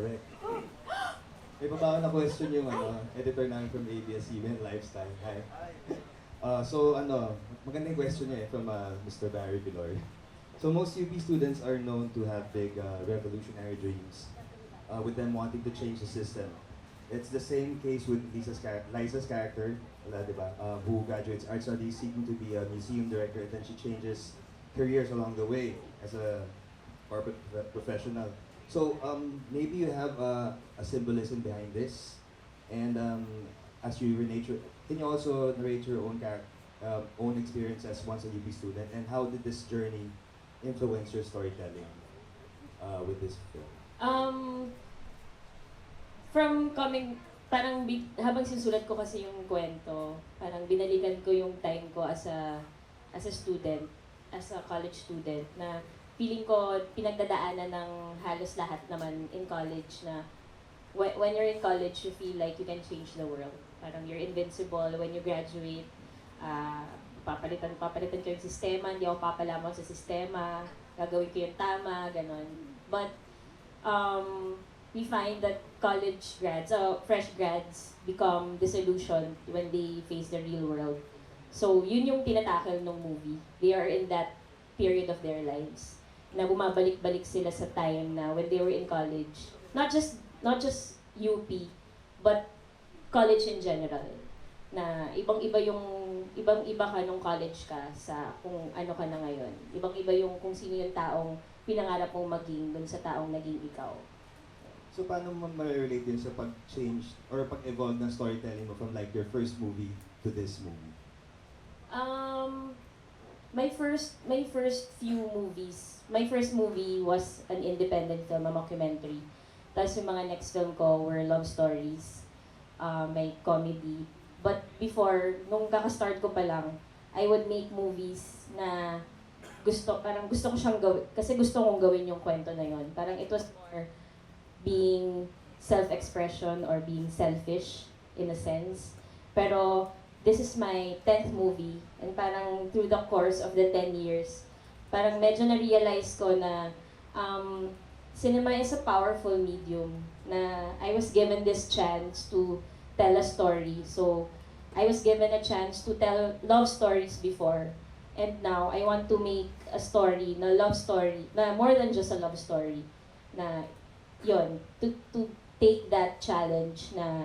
Correct. May pa na question yung ano, editor namin from ABS-CBN Lifestyle. Hi. Uh, so ano, magandang question niya eh, from uh, Mr. Barry Biloy. So most UP students are known to have big uh, revolutionary dreams, uh, with them wanting to change the system. It's the same case with Lisa's, char- character, wala, di ba? Uh, who graduates art studies, seeking to be a museum director, and then she changes careers along the way as a corporate professional. So um, maybe you have uh, a symbolism behind this, and um, as you your, can you also narrate your own char- uh, own experience as once a UP student, and how did this journey influence your storytelling uh, with this film? Um, from coming, parang bi- habang sinusulat ko kasi yung kwento, parang binalikan ko yung time ko as a as a student, as a college student na feeling ko pinagdadaanan ng halos lahat naman in college na when, when you're in college, you feel like you can change the world. Parang you're invincible when you graduate. ah papalitan, papalitan ko yung sistema, hindi ako papalamang sa sistema, gagawin ko yung tama, ganon. But um, we find that college grads, uh, fresh grads, become disillusioned when they face the real world. So, yun yung tinatakil ng movie. They are in that period of their lives na bumabalik-balik sila sa time na when they were in college. Not just not just UP, but college in general. Na ibang-iba yung ibang-iba ka nung college ka sa kung ano ka na ngayon. Ibang-iba yung kung sino yung taong pinangarap mong maging dun sa taong naging ikaw. So paano mo ma-relate yun sa pag-change or pag-evolve ng storytelling mo from like your first movie to this movie? Um, my first my first few movies, my first movie was an independent film, a mockumentary. Tapos yung mga next film ko were love stories, uh, may comedy. But before, nung kaka-start ko pa lang, I would make movies na gusto, parang gusto ko siyang gawin, kasi gusto kong gawin yung kwento na yon. Parang it was more being self-expression or being selfish in a sense. Pero this is my 10th movie and parang through the course of the 10 years, parang medyo na-realize ko na um, cinema is a powerful medium na I was given this chance to tell a story. So, I was given a chance to tell love stories before. And now, I want to make a story, na love story, na more than just a love story. Na, yon to, to take that challenge na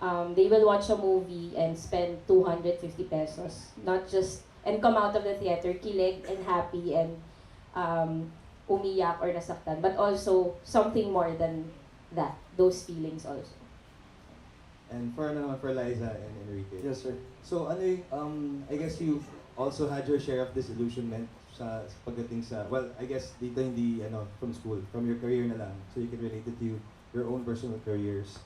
um, they will watch a movie and spend 250 pesos. Not just, and come out of the theater kilig and happy and um, umiyak or nasaktan, but also something more than that, those feelings also. And for ano naman, for Liza and Enrique. Yes, sir. So ano um, I guess you also had your share of disillusionment sa, sa pagdating sa, well, I guess dito hindi, ano, from school, from your career na lang. So you can relate it to you, your own personal careers.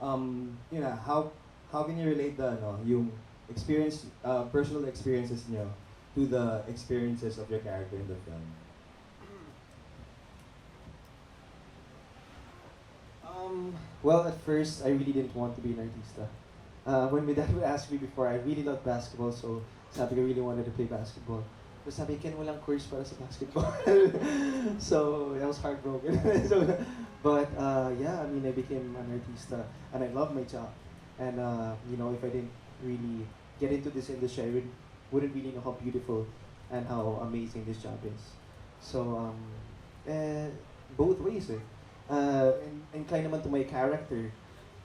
Um, you know, how, how can you relate the, ano, yung experience, uh, personal experiences niyo to the experiences of your character in the film? Um, well, at first, I really didn't want to be an artista. Uh, when my dad would ask me before, I really loved basketball, so sabi ko, really wanted to play basketball. But sabi, Ken, walang course para sa basketball. so, I was heartbroken. so, but, uh, yeah, I mean, I became an artista, and I love my job. And, uh, you know, if I didn't really get into this industry, I would, wouldn't really know how beautiful and how amazing this job is. So, um, eh, both ways eh. uh, in- inclined naman to my character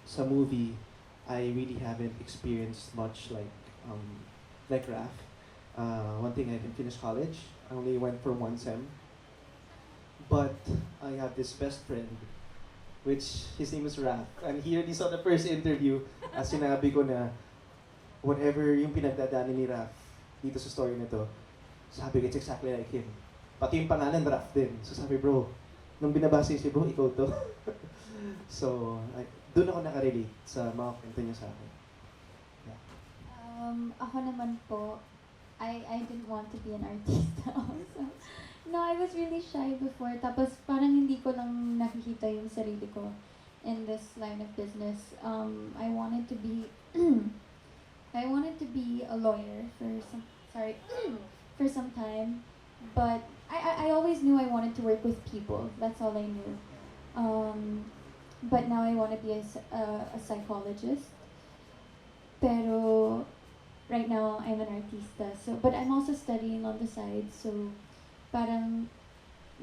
sa movie, I really haven't experienced much like um, like Raph. Uh, one thing I didn't finish college. I only went for one sem. But I have this best friend, which his name is Raph. And he already saw the first interview as sinabi ko na whatever yung pinagdadaanan ni Raph dito sa story na to, sabi ko, it's exactly like him. Pati yung pangalan, Raph din. So sabi, bro, nung binabasa si bro, ikaw to. so, I, doon ako nakarelate sa mga kwento niya sa akin. Um, ako naman po, I, I didn't want to be an artist also. No, I was really shy before. Tapos parang hindi ko lang nakikita yung sarili ko in this line of business. Um, I wanted to be, I wanted to be a lawyer for some, sorry, for some time. But I, I, I always knew I wanted to work with people. That's all I knew. Um, but now I want to be a psychologist. Pero right now I'm an artista. So, but I'm also studying on the side. So, parang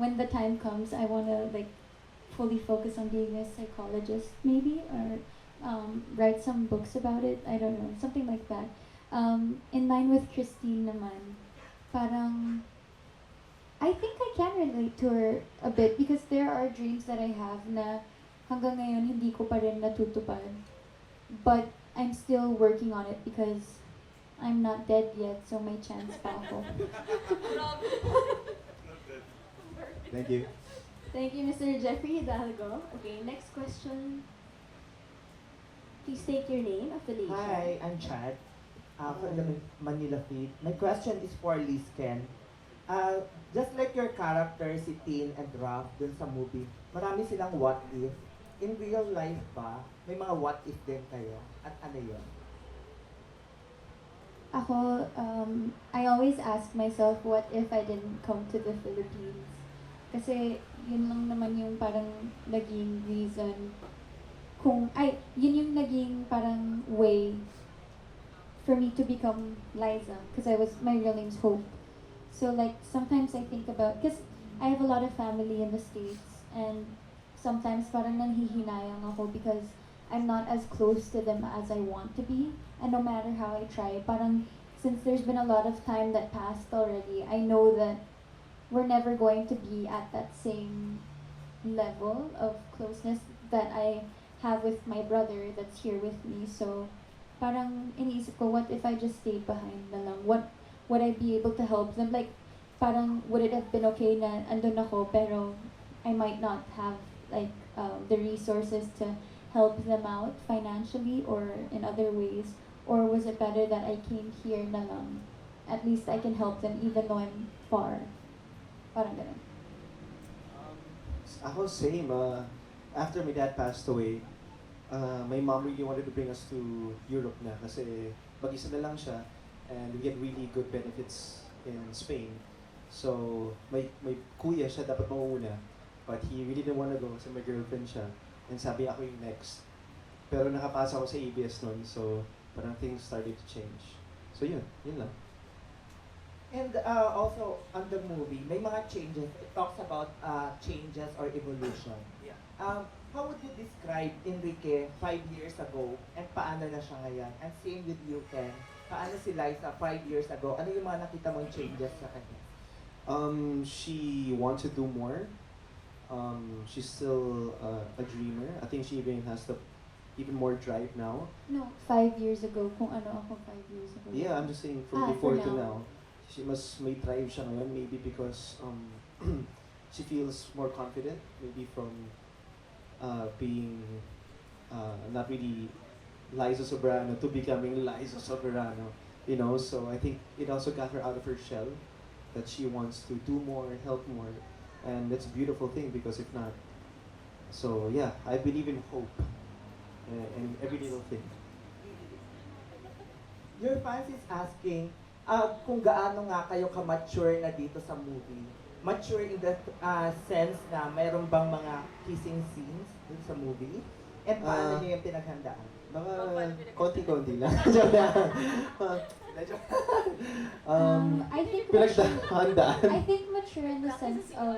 when the time comes, I want to like fully focus on being a psychologist, maybe, or um, write some books about it. I don't know, something like that. Um, in line with Christine naman, parang I think I can relate to her a bit because there are dreams that I have na hanggang ngayon hindi ko pa rin natutupad. But I'm still working on it because I'm not dead yet, so may chance pa ako. Thank you. Thank you, Mr. Jeffrey Hidalgo. Okay, next question. Please state your name, affiliation. Hi, I'm Chad uh, from the Manila Feed. My question is for Liz Ken. Uh, just like your character, si Tin and Raph dun sa movie, marami silang what if. In real life ba, may mga what if din kayo? At ano yun? Ako, um, I always ask myself, what if I didn't come to the Philippines? Kasi yun lang naman yung parang naging reason kung, ay, yun yung naging parang way for me to become Liza. Because I was, my real name's Hope. So like, sometimes I think about, because I have a lot of family in the States, and sometimes parang nanghihinayang ako because I'm not as close to them as I want to be. And no matter how I try, parang since there's been a lot of time that passed already, I know that we're never going to be at that same level of closeness that I have with my brother that's here with me. So parang iniisip ko, what if I just stayed behind na lang? What would I be able to help them? Like, parang would it have been okay na andun ako pero I might not have like um, the resources to help them out financially or in other ways? Or was it better that I came here na lang? At least I can help them even though I'm far. Parang ganun. Ako same. Uh, after my dad passed away, uh, my mom really wanted to bring us to Europe na kasi mag-isa na lang siya and we get really good benefits in Spain. So, may, may kuya siya dapat mauna but he really didn't wanna go kasi may girlfriend siya and sabi ako yung next. Pero nakapasa ako sa ABS noon so parang things started to change. So yun, yun lang. And uh, also, on the movie, may mga changes. It talks about uh, changes or evolution. Yeah. Um, how would you describe Enrique five years ago and paano na siya ngayon? And same with you, Ken. Paano si Liza five years ago? Ano yung mga nakita mong changes sa kanya? Um, she wants to do more. Um, she's still uh, a dreamer. I think she even has the even more drive now. No, five years ago. Kung ano ako five years ago. Yeah, I'm just saying from Ah, before for to now. She must may drive siya ngayon maybe because um she feels more confident maybe from uh, being uh, not really Liza Sobrano to becoming Liza Sobrano. You know, so I think it also got her out of her shell that she wants to do more, help more, and that's a beautiful thing because if not, so yeah, I believe in hope and, in every little thing. Your fans is asking uh, kung gaano nga kayo ka-mature na dito sa movie. Mature in the uh, sense na mayroon bang mga kissing scenes dito sa movie? And paano Ah. niyo yung pinaghandaan? Mga konti-konti lang. Lang. um, I think mature, pinagdahandaan. I think mature in the sense of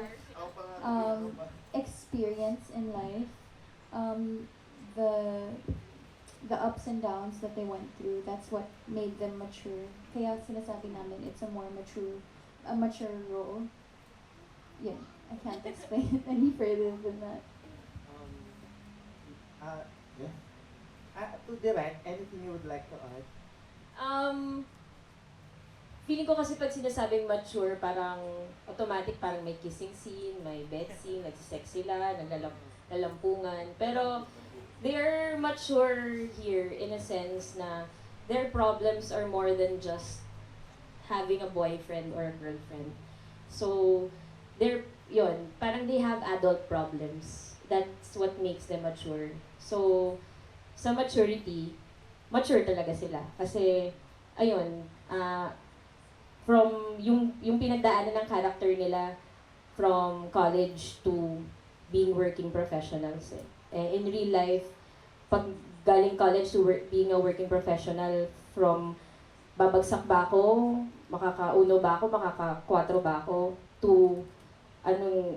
um, experience in life, um, the the ups and downs that they went through. That's what made them mature. Kaya sinasabi namin it's a more mature, a mature role. Yeah, I can't explain it any further than that. Um, uh, Yeah. uh, to direct, anything you would like to add? Um, feeling ko kasi pag sinasabing mature, parang automatic, parang may kissing scene, may bed scene, nagsisex sila, naglalam lalampungan. Pero, they are mature here in a sense na their problems are more than just having a boyfriend or a girlfriend. So, they're, yun, parang they have adult problems. That's what makes them mature. So, sa maturity, mature talaga sila. Kasi, ayun, ah, from yung, yung pinagdaanan ng character nila from college to being working professionals eh. Eh, in real life, pag galing college to work, being a working professional from babagsak ba ako, makakauno ba ako, makaka-kwatro ba ako, to anong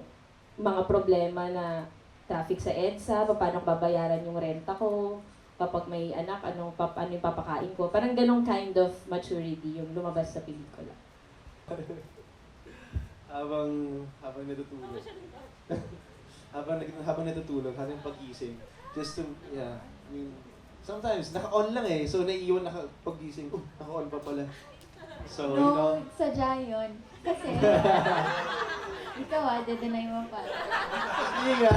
mga problema na traffic sa EDSA, paano ko babayaran yung renta ko, kapag may anak, anong pap, ano yung papakain ko. Parang ganong kind of maturity yung lumabas sa pelikula. habang habang natutulog. habang habang natutulog, habang pag-gising. Just to, yeah, I mean, sometimes naka-on lang eh. So naiiwan naka pag-gising, oh, naka-on pa pala. So, you know, No, sadya yun. Kasi, ikaw ah, dedeny mo pa. hindi nga.